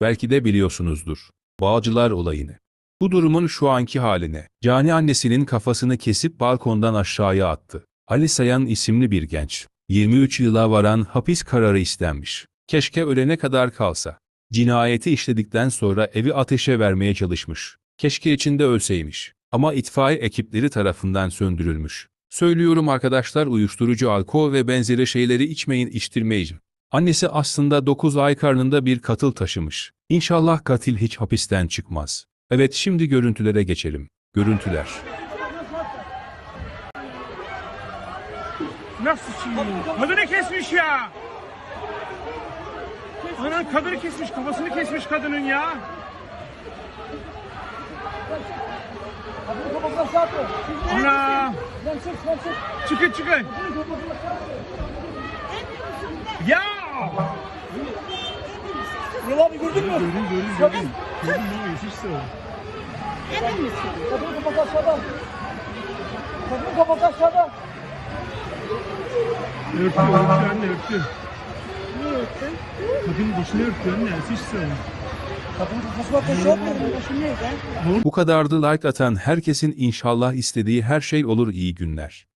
Belki de biliyorsunuzdur. Bağcılar olayını. Bu durumun şu anki haline. Cani annesinin kafasını kesip balkondan aşağıya attı. Ali Sayan isimli bir genç. 23 yıla varan hapis kararı istenmiş. Keşke ölene kadar kalsa. Cinayeti işledikten sonra evi ateşe vermeye çalışmış. Keşke içinde ölseymiş. Ama itfaiye ekipleri tarafından söndürülmüş. Söylüyorum arkadaşlar uyuşturucu, alkol ve benzeri şeyleri içmeyin içtirmeyin. Annesi aslında 9 ay karnında bir katıl taşımış. İnşallah katil hiç hapisten çıkmaz. Evet şimdi görüntülere geçelim. Görüntüler. Nasıl şimdi? Kadını kesmiş ya. Ana kadını kesmiş, kafasını kesmiş kadının ya. Ana. Çıkın çıkın. Ya. Yıl abi gördün mü? Gördüm gördüm gördüm. Gördüm ne oluyor işte o. Kadının kafası aşağıda. Kadının kafası aşağıda. Örtü örtü anne örtü. Niye örtü? Kadının başını örtü anne işte o. Bu kadardı like atan herkesin inşallah istediği her şey olur iyi günler.